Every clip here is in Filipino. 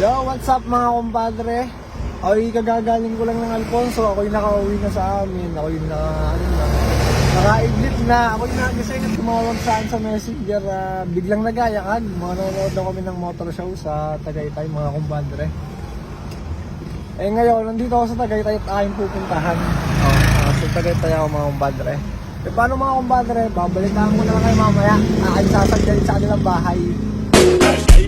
Yo, what's up mga kumpadre? Ako'y kagagaling ko lang ng Alfonso. Ako'y nakauwi na sa amin. Ako'y na, ano na, nakaidlit na. Ako'y nagising at tumawag saan sa messenger. ah, biglang nagayakag. Manonood daw kami ng motor show sa Tagaytay mga kumpadre. Eh ngayon, nandito ako sa Tagaytay at aking pupuntahan. Oh, sa Tagaytay ako mga kumpadre. Eh paano mga kumpadre? Babalitaan ko na lang kayo mamaya. Aking sasagdalin sa kanilang bahay. Eh,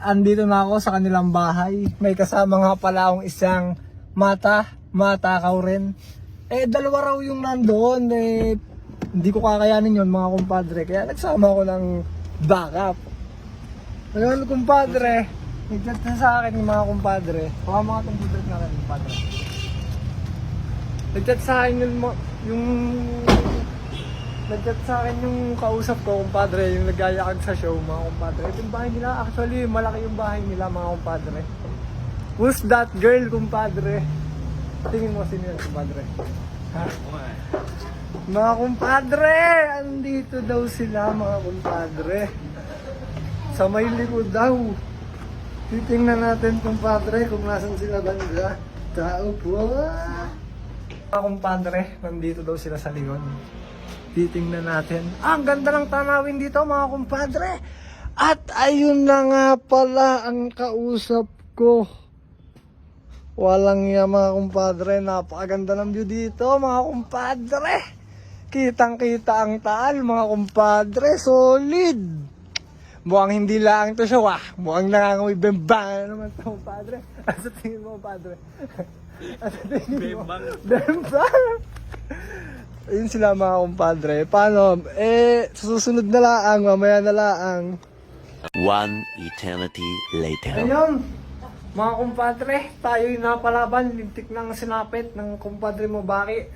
andito na ako sa kanilang bahay. May kasama nga pala akong isang mata, matakaw rin. Eh, dalawa raw yung nandoon. Eh, hindi ko kakayanin yon mga kumpadre. Kaya nagsama ko ng backup. Ngayon, kumpadre, nag-chat na sa akin yung mga kumpadre. Baka mga computer na rin, kumpadre. Nag-chat sa akin yung, yung Nag-chat sa akin yung kausap ko, kumpadre, yung nagayakag sa show, mga kumpadre. Ito yung bahay nila, actually, malaki yung bahay nila, mga kumpadre. Who's that girl, kumpadre? Tingin mo sino yan, kumpadre. Ha? Mga kumpadre! Andito daw sila, mga kumpadre. Sa may likod daw. Titingnan natin, kumpadre, kung nasan sila banda. Tao po. Mga kumpadre, nandito daw sila sa likod titingnan natin. Ah, ang ganda ng tanawin dito mga kumpadre. At ayun na nga pala ang kausap ko. Walang iya mga kumpadre. Napakaganda ng view dito mga kumpadre. Kitang kita ang taal mga kumpadre. Solid. Mukhang hindi lang to siya wah. Mukhang nangangamoy naman ito kumpadre. Asa tingin mo kumpadre? Mo? Bembang. Ayun sila mga kumpadre. Paano? Eh, susunod na laang, mamaya na laang. One eternity later. Ayun, mga kumpadre, tayo'y napalaban, lintik ng sinapit ng kumpadre mo baki.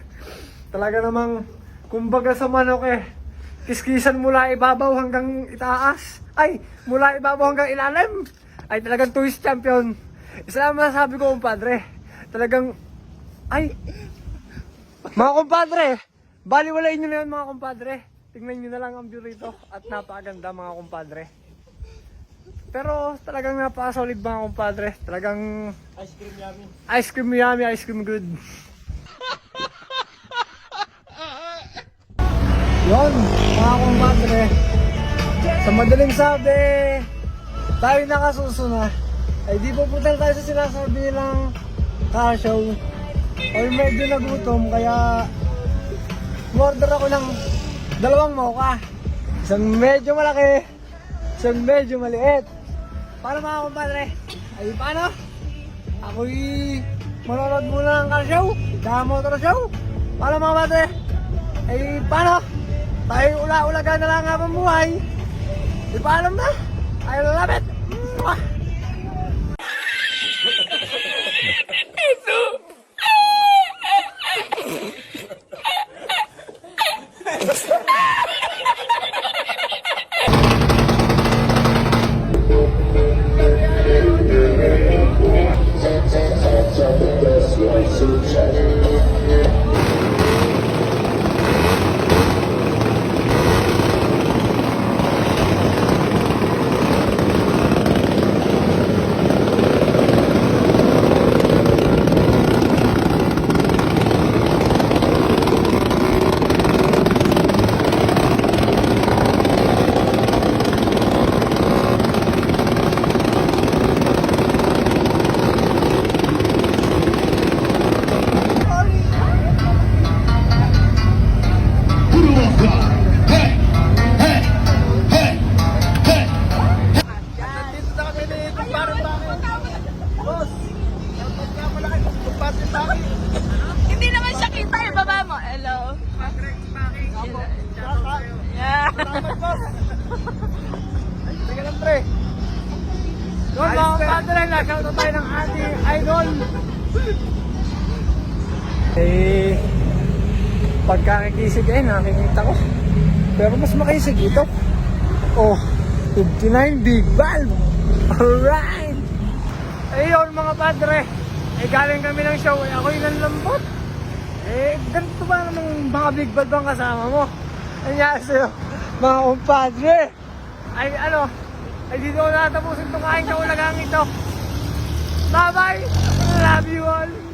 Talaga namang, kumbaga sa manok eh, kiskisan mula ibabaw hanggang itaas. Ay, mula ibabaw hanggang ilalim. Ay, talagang twist champion. Isa lang masasabi ko kumpadre, talagang, ay, mga kumpadre, baliwalain nyo na yun mga kumpadre. Tingnan nyo na lang ang view rito at napakaganda mga kumpadre. Pero talagang napaka-solid mga kumpadre. Talagang Ice cream yummy. ice cream yummy, ice cream good. Yon, mga kumpadre. Sa madaling sabi, tayo nakasuso na. Ay di po punta tayo sa sinasabi nilang car show. Ay medyo nagutom kaya order ako ng dalawang mocha. Isang medyo malaki, isang medyo maliit. Paano mga kumpadre? Ay paano? Ako'y manonood muna ng car show, tsaka motor show. Paano mga kumpadre? Ay paano? Tayo ula-ulaga na lang habang buhay. Di paalam na. I love it. Mwah! Mo. Hello. Yeah. Salamat, boss. Teka lang, pre. Doon mga kumpadre, nag-shoutout tayo ng ating idol. Eh, pagkakikisig eh, nakikita ko. Pero mas makisig ito. Oh, 59 big valve. Alright! Ayun mga padre. Eh galing kami ng show. Eh, ako yung nanlambot. Eh, ganito ba namang mga big valve ang kasama mo? Nangyari sa'yo, mga kumpadre. Ay ano, ay dito ko natapusin itong kain kaulagang ito. Bye-bye! Love you all!